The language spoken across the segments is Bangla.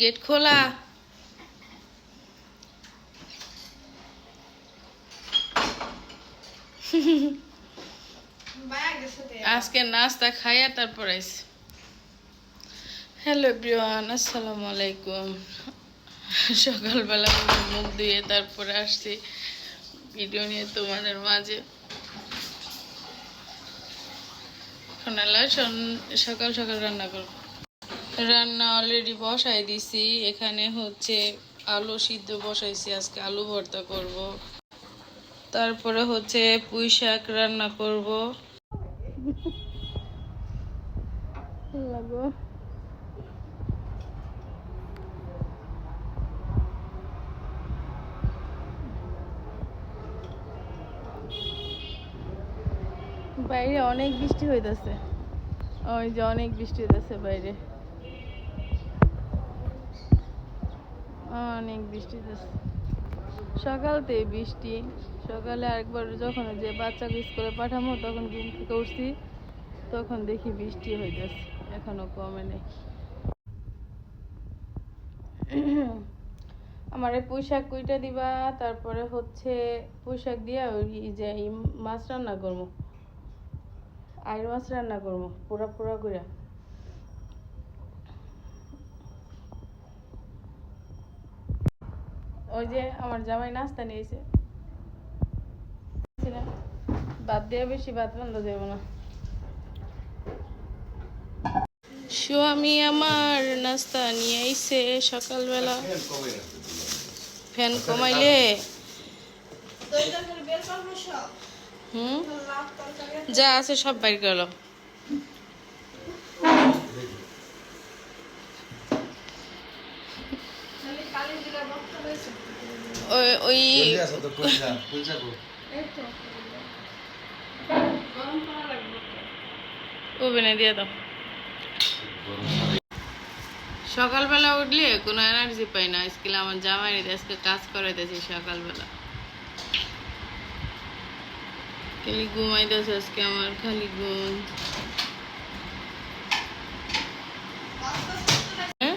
গেট খোলা। আজকে নাস্তা খাইয়া তারপর আইসি। হ্যালো এভরিওয়ান আসসালামু আলাইকুম। সকালবেলা মুখে ধুয়ে তারপরে আসছি ভিডিও নিয়ে তোমাদের মাঝে। এখন সকাল সকাল রান্না করব। রান্না অলরেডি বসাই দিছি। এখানে হচ্ছে আলু সিদ্ধ বসাইছি, আজকে আলু ভর্তা করব। তারপরে হচ্ছে পুঁই শাক রান্না করব। লাগো। বাইরে অনেক বৃষ্টি হইতাছে। ওই যে অনেক বৃষ্টি হইতাছে বাইরে। অনেক বৃষ্টি সকালতে বৃষ্টি। সকালে আরেকবার যখন যে বাচ্চাকে স্কুলে পাঠামো, তখন ঘুম থেকে উঠছি, তখন দেখি বৃষ্টি হইতেছে। এখনও কমে নেই। আমার এই পুঁইশাক কুইটা দিবা, তারপরে হচ্ছে পুঁইশাক দিয়া ওই যে মাছ রান্না করব আইর মাছ রান্না করব পুরা পুরা করে ওই যে আমার জামাই নাস্তা নিয়েছে। বাদ দিয়ে বেশি বাদ রান্না দেবো না। স্বামী আমার নাস্তা নিয়ে আইছে সকালবেলা। ফ্যান কমাইলে। হুম? যা আছে সব বাইর গেল ওই ওই ওভেনে দিয়ে দাও। সকালবেলা উঠলে কোনো এনার্জি পাই না। আজকে আমার জামাই আজকে কাজ করাইতেছি সকালবেলা। খালি ঘুমাইতেছে আজকে আমার খালি ঘুম হ্যাঁ?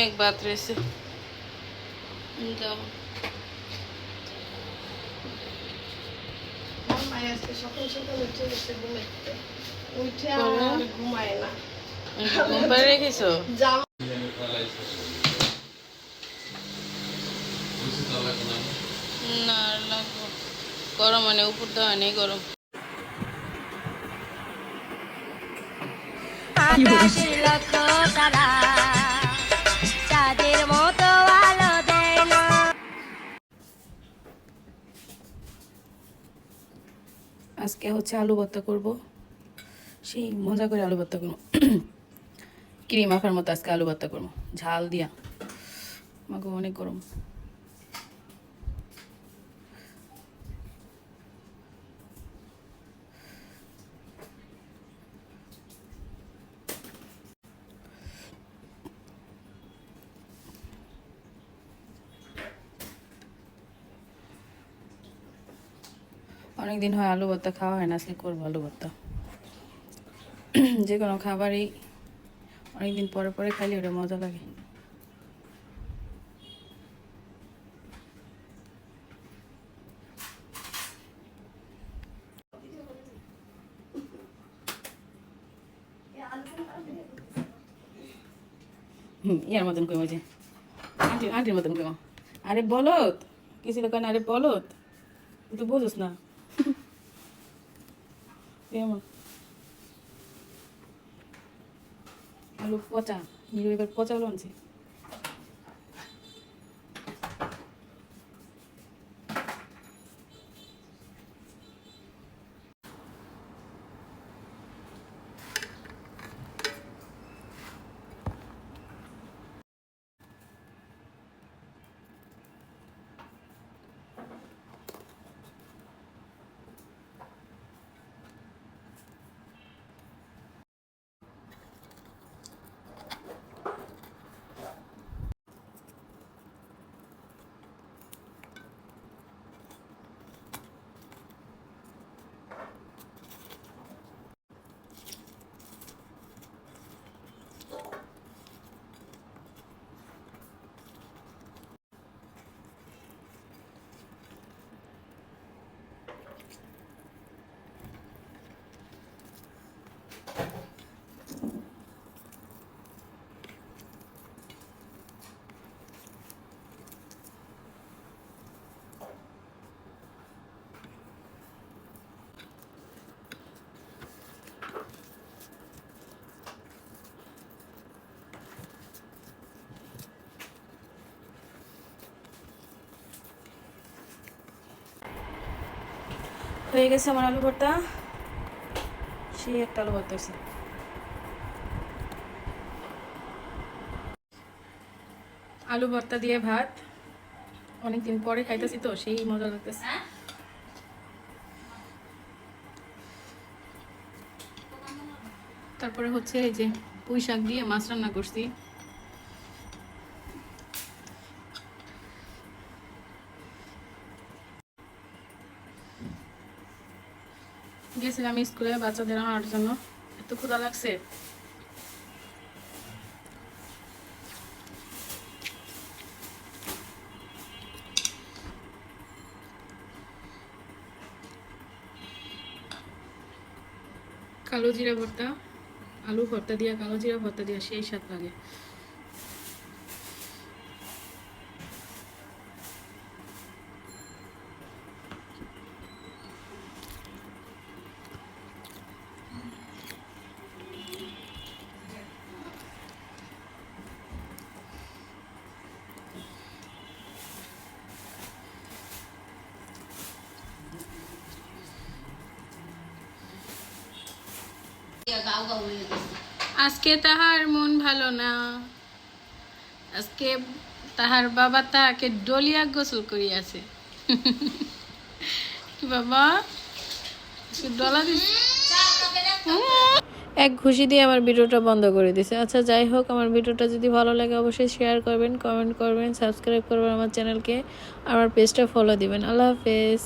অনেক বাত রয়েছে যাও। সকাল সকাল উঠে গেছে ঘুমাইতে উঠে বলো। ঘুমায় না। ঘুম পাড়ে রেখেছো? জাম না লাগবো। গরম মানে উপর দেওয়া নেই গরম। আকাশের লক্ষ তারা আজকে হচ্ছে আলু ভর্তা করব। সেই মজা করে আলু ভর্তা করব। ক্রিম মাখার মতো আজকে আলু ভর্তা করব। ঝাল দিয়া। আমাকে অনেক গরম। অনেকদিন হয় আলু ভর্তা খাওয়া হয় না, আজকে করব আলু ভর্তা। যে কোনো খাবারই অনেকদিন পরে পরে খাইলে ওটা মজা লাগে। ইয়ার মতন কই যে। আন্টি, আন্টির মতন কই আরে বলত কিছু দোকানে আরে বলত তুই তো বোঝোস না। এমন আলু পচা নিরু এবার পচা আলু হয়ে গেছে আমার আলু ভর্তা। সেই একটা আলু ভর্তা হয়েছে। আলু ভর্তা দিয়ে ভাত। অনেকদিন পরে খাইতেছি তো সেই মজা লাগতেছে। তারপরে হচ্ছে এই যে পুঁই শাক দিয়ে মাছ রান্না করছি। গেছিলাম স্কুলে বাচ্চাদের আনার জন্য। এত ক্ষুধা লাগছে। কালো জিরা ভর্তা, আলু ভর্তা দিয়া, কালো জিরা ভর্তা দিয়া সেই স্বাদ লাগে। আজকে তাহার মন ভালো না। আজকে তাহার বাবা তাহাকে ডলিয়া গোসল করিয়াছে। বাবা? ডলা এক ঘুষি দিয়ে আমার ভিডিওটা বন্ধ করে দিছে। আচ্ছা যাই হোক, আমার ভিডিওটা যদি ভালো লাগে, অবশ্যই শেয়ার করবেন কমেন্ট করবেন সাবস্ক্রাইব করবেন আমার চ্যানেলকে আমার পেজটা ফলো দিবেন। আল্লাহ হাফেজ।